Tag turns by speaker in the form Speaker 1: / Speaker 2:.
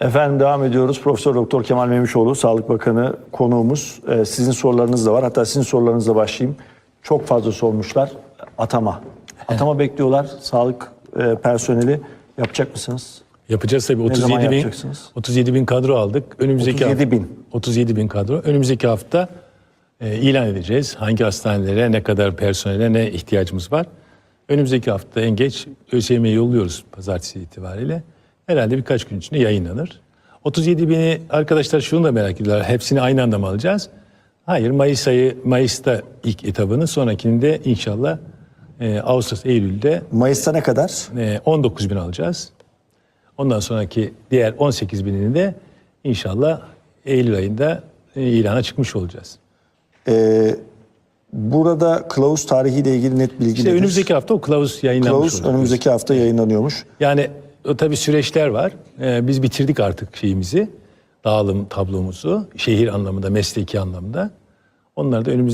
Speaker 1: Efendim devam ediyoruz. Profesör Doktor Kemal Memişoğlu, Sağlık Bakanı konuğumuz. Ee, sizin sorularınız da var. Hatta sizin sorularınızla başlayayım. Çok fazla sormuşlar. Atama. Atama bekliyorlar. Sağlık e, personeli. Yapacak mısınız?
Speaker 2: Yapacağız tabii.
Speaker 1: zaman
Speaker 2: 37 bin,
Speaker 1: yapacaksınız?
Speaker 2: 37 bin kadro aldık. Önümüzdeki
Speaker 1: 37
Speaker 2: hafta-
Speaker 1: bin.
Speaker 2: 37 bin kadro. Önümüzdeki hafta e, ilan edeceğiz. Hangi hastanelere, ne kadar personele, ne ihtiyacımız var. Önümüzdeki hafta en geç ÖSYM'ye yolluyoruz pazartesi itibariyle. Herhalde birkaç gün içinde yayınlanır. 37 bini arkadaşlar şunu da merak ediyorlar. Hepsini aynı anda mı alacağız? Hayır. Mayıs ayı, Mayıs'ta ilk etabını sonrakinde inşallah e, Ağustos, Eylül'de
Speaker 1: Mayıs'ta ne kadar?
Speaker 2: e, 19 bin alacağız. Ondan sonraki diğer 18 binini de inşallah Eylül ayında e, ilana çıkmış olacağız.
Speaker 1: Ee, burada kılavuz tarihiyle ilgili net bilgi
Speaker 2: İşte
Speaker 1: nedir?
Speaker 2: önümüzdeki hafta o kılavuz yayınlanmış
Speaker 1: Kılavuz
Speaker 2: olacak.
Speaker 1: önümüzdeki hafta yayınlanıyormuş.
Speaker 2: Yani tabii süreçler var. Ee, biz bitirdik artık şeyimizi, dağılım tablomuzu, şehir anlamında, mesleki anlamda. Onlar da önümüzdeki